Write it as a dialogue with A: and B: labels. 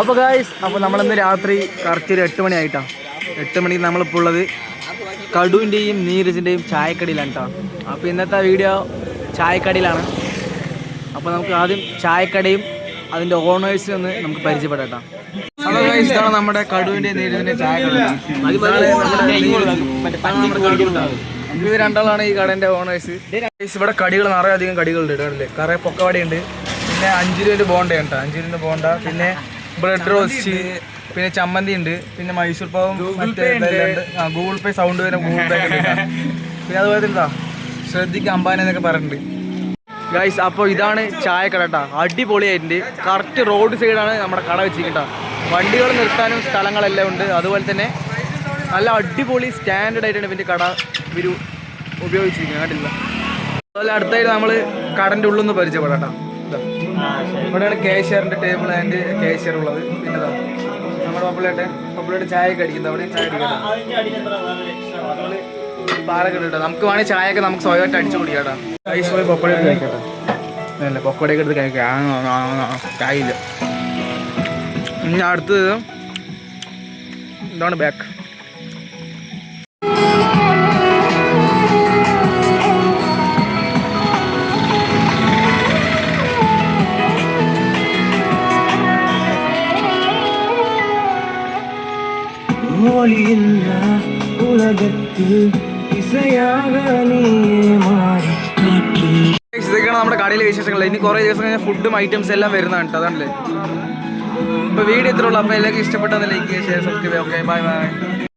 A: അപ്പോൾ ഗായ്സ് അപ്പോൾ നമ്മളിന്ന് രാത്രി കറക്റ്റ് ഒരു എട്ട് മണി ആയിട്ടാ എട്ട് മണിക്ക് നമ്മളിപ്പോൾ ഉള്ളത് കടുവിന്റെയും നീരജിന്റെയും ചായക്കടയിലാണ് കേട്ടോ അപ്പോൾ ഇന്നത്തെ വീഡിയോ ചായക്കടയിലാണ്. അപ്പോൾ നമുക്ക് ആദ്യം ചായക്കടയും അതിന്റെ ഓണേഴ്സിനെ ഒന്ന് നമുക്ക് പരിചയപ്പെടാം കേട്ടോ ഗായ്സ് ഇതാണ് നമ്മുടെ കടുവിന്റെ നീരജിന്റെ ചായക്കട. ഇത് രണ്ടാളാണ് ഈ കടേന്റെ ഓണേഴ്സ് ഇവിടെ കടികൾ നിറയെ അധികം കടികളുണ്ട് ഇടല്ലേ കറേ പൊക്കവടിയുണ്ട്. പിന്നെ അഞ്ച് രൂപ ബോണ്ട കേട്ടോ അഞ്ച് രൂപ ബോണ്ട പിന്നെ ബ്രെഡ് റോസ്റ്റ് പിന്നെ ചമ്മന്തി ഉണ്ട് പിന്നെ മൈസൂർ പാവും മറ്റേ. ആ ഗൂഗിൾ പേ സൗണ്ട് വരെ ഗൂഗിൾ പേ പിന്നെ അതുപോലെ തന്നെ ശ്രദ്ധിക്കുക അമ്പാന എന്നൊക്കെ പറഞ്ഞിട്ടുണ്ട്. ഗൈസ് അപ്പോൾ ഇതാണ് ചായക്കട കേട്ടോ. അടിപൊളിയായിട്ടുണ്ട്. കറക്റ്റ് റോഡ് സൈഡാണ് നമ്മുടെ കട വെച്ചിരിക്കുന്നത് വണ്ടികൾ നിർത്താനും സ്ഥലങ്ങളെല്ലാം ഉണ്ട്. അതുപോലെ തന്നെ നല്ല അടിപൊളി സ്റ്റാൻഡേർഡ് ആയിട്ടാണ് ഇവന്റെ കട ഇവർ ഉപയോഗിച്ചിരിക്കുന്നത്. കണ്ടില്ല അതുപോലെ അടുത്തായിട്ട് നമ്മൾ കടന്റെ ഉള്ളിൽ നിന്ന് പരിചയപ്പെടാം കേട്ടോ. ഇവിടെയാണ് കേഷ്യറിന്റെ ടേബിൾ ആൻഡ് കേഷ്യർ ഉള്ളത്. പിന്നെ നമ്മുടെ പപ്പിളേട്ടെ പപ്പിളേട്ട് ചായ ഒക്കെ അടിക്കുന്നത് അവിടെ ചായ അടിക്കട്ടെ? പാലൊക്കെ ഇട്ടോ നമുക്ക് വേണമെങ്കിൽ ചായ ഒക്കെ നമുക്ക് സ്വയമായിട്ട് അടിച്ചു കുടിക്കാം കേട്ടോ. ഐസ് പോയി പപ്പടയൊക്കെ കഴിക്കട്ടെ. അല്ല പക്കോടയൊക്കെ എടുത്ത് കഴിക്കാം. ചായ ഇല്ല ഇനി അടുത്തത് ഇതാണ് ബാക്ക്
B: ஒளியில்ல உலகத்தில் இசையாக நீயே மாறி காற்றில்
A: Guys, ഇതൊക്കെയാണ് നമ്മുടെ കടയിലെ വിശേഷങ്ങൾ ഇനി കുറേ ദിവസം കഴിഞ്ഞാൽ ഫുഡും ഐറ്റംസ് എല്ലാം വരുന്നതാണ് കേട്ടോ അതാണല്ലേ അപ്പോൾ വീഡിയോ ഇത്രയുള്ളൂ അപ്പോൾ എല്ലാവർക്കും ഇഷ്ടപ്പെട്ടെന്ന് like share subscribe okay bye bye